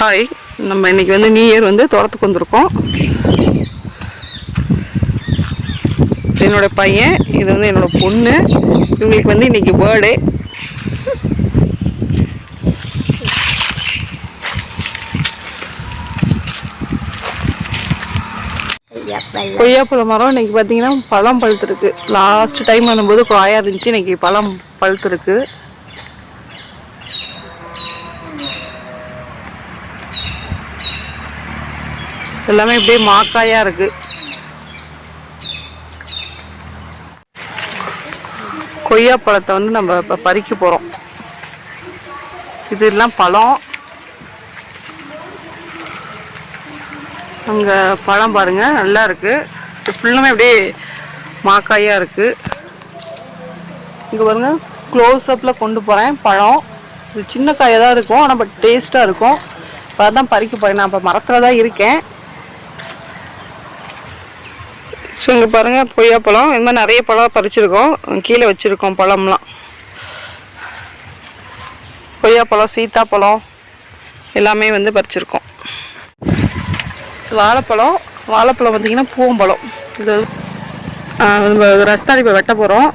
Hi நம்ம இன்னைக்கு வந்து நியூ இயர் வந்து தோட்டத்துக்கு வந்திருக்கோம். என்னோட பையன் இது வந்து என்னோட பொண்ணு. இவங்களுக்கு வந்து இன்னைக்கு பர்த்டே கொய்யாப்பழ மரம் இன்னைக்கு பார்த்தீங்கன்னா பழம் பழுத்துருக்கு. லாஸ்ட் டைம் வரும்போது காயாக இருந்துச்சு இன்னைக்கு பழம் பழுத்துருக்கு. எல்லாமே இப்படியே மாக்காயா இருக்கு. கொய்யா பழத்தை வந்து நம்ம இப்போ பறிக்க போகிறோம் இது எல்லாம் பழம். அங்கே பழம் பாருங்கள் நல்லா இருக்குது ஃபுல்லுமே அப்படியே மாக்காயாக இருக்குது இங்கே பாருங்கள் க்ளோஸ் அப்பில் கொண்டு போகிறேன் பழம். இது சின்ன காயாக தான் இருக்கும் ஆனால் பட் டேஸ்ட்டாக இருக்கும். இப்போ அதான் பறிக்க போகிறேன் நான் இப்போ மரத்தில் தான் இருக்கேன். ஸோ இங்கே பாருங்கள் கொய்யாப்பழம் இந்த மாதிரி நிறைய பழம் பறிச்சிருக்கோம். கீழே வச்சுருக்கோம் பழம்லாம். கொய்யாப்பழம் சீத்தாப்பழம் எல்லாமே வந்து பறிச்சிருக்கோம். வாழைப்பழம் வாழைப்பழம் பார்த்தீங்கன்னா பூவம்பழம். இது ஆ, ரஸ்தாளி இப்போ வெட்ட போகிறோம்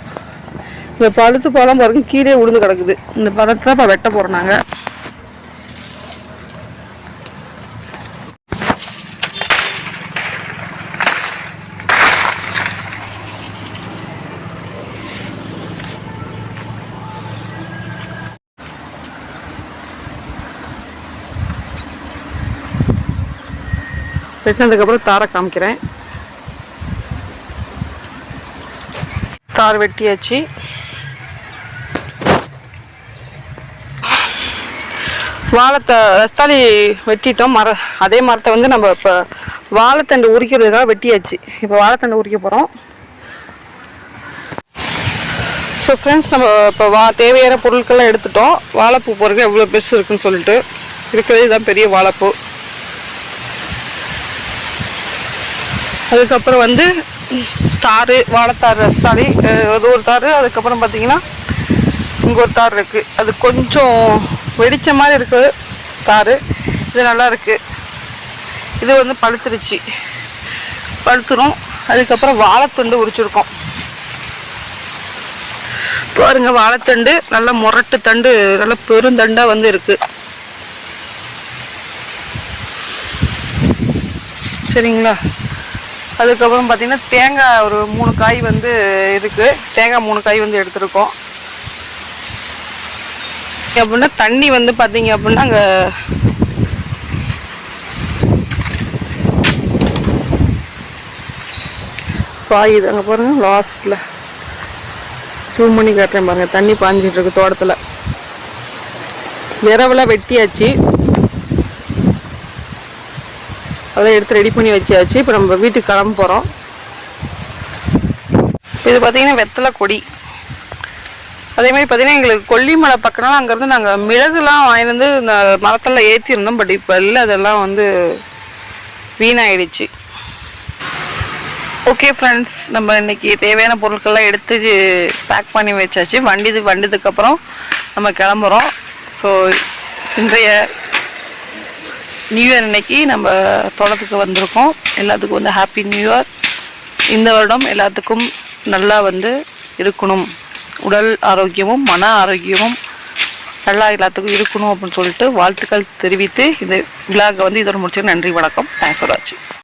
இந்த பழுத்து பழம் பாருங்க கீழே உளுந்து கிடக்குது. இந்த பழத்தை இப்போ வெட்ட போகிறோம் நாங்கள் வெட்டினதுக்கப்புறம் தாரை காமிக்கிறேன். தார் வெட்டியாச்சு. வாழைத்த ரஸ்தாளி வெட்டிட்டோம். மர அதே மரத்தை வந்து நம்ம இப்போ வாழைத்தண்டு உரிக்கிறதுக்காக வெட்டியாச்சு. இப்போ வாழைத்தண்டு உரிக்க போகிறோம் ஸோ ஃப்ரெண்ட்ஸ் நம்ம இப்போ வா தேவையான பொருட்கள்லாம் எடுத்துட்டோம். வாழைப்பூ போகிறதுக்கு எவ்வளோ பெருசு இருக்குன்னு சொல்லிட்டு. இருக்கிறது தான் பெரிய வாழைப்பூ. அதுக்கப்புறம் வந்து தார் வாழைத்தார் ரஸ்தாளி அது ஒரு தார் அதுக்கப்புறம் பார்த்தீங்கன்னா இங்கே ஒரு தார் இருக்குது அது கொஞ்சம் வெடித்த மாதிரி இருக்குது தார் இது நல்லா இருக்குது இது வந்து பழுத்துருச்சு. பழுத்துரும். அதுக்கப்புறம் வாழைத்தண்டு உரிச்சிருக்கோம். பாருங்க வாழைத்தண்டு. நல்ல முரட்டு தண்டு நல்ல பெருந்தண்டாக வந்து இருக்கு. சரிங்களா? அதுக்கப்புறம் பார்த்திங்கன்னா தேங்காய் ஒரு மூணு காய் வந்து இருக்குது தேங்காய் மூணு காய் வந்து எடுத்திருக்கோம். அப்படின்னா தண்ணி வந்து பார்த்தீங்க அப்படின்னா அங்கே பாயுது அங்கே பாருங்கள் லாஸ்ட்டில் ஜூம் பண்ணி காட்டுறேன் பாருங்கள் தண்ணி பாஞ்சிட்டு இருக்கு தோட்டத்தில். விரவெல்லாம் வெட்டியாச்சு. அதெல்லாம் எடுத்து ரெடி பண்ணி வச்சாச்சு. இப்போ நம்ம வீட்டுக்கு கிளம்ப போகிறோம் இது பார்த்திங்கன்னா வெத்தலை கொடி. அதே மாதிரி பார்த்தீங்கன்னா எங்களுக்கு கொல்லிமலை பக்கம்னால அங்கேருந்து நாங்கள் மிளகுலாம் வாங்கிட்டு வந்து இந்த மரத்தில் ஏற்றிருந்தோம் பட் இப்போ இல்லை அதெல்லாம் வந்து வீணாயிடுச்சு. ஓகே ஃப்ரெண்ட்ஸ் நம்ம இன்றைக்கி தேவையான பொருட்கள்லாம் எடுத்து பேக் பண்ணி வச்சாச்சு. வண்டி வண்டிதுக்கப்புறம் நம்ம கிளம்புறோம். ஸோ இன்றைய நியூ இயர் இன்னைக்கு நம்ம தோட்டத்துக்கு வந்திருக்கோம். எல்லாத்துக்கும் வந்து ஹாப்பி நியூ இயர் இந்த வருடம் எல்லாத்துக்கும் நல்லா வந்து இருக்கணும். உடல் ஆரோக்கியமும் மன ஆரோக்கியமும் நல்லா எல்லாத்துக்கும் இருக்கணும் அப்படின்னு சொல்லிட்டு வாழ்த்துக்கள் தெரிவித்து இந்த விழாவை வந்து இதோட முடிச்சு நன்றி வணக்கம். தேங்க்ஸ் ஃபார் வாட்சிங்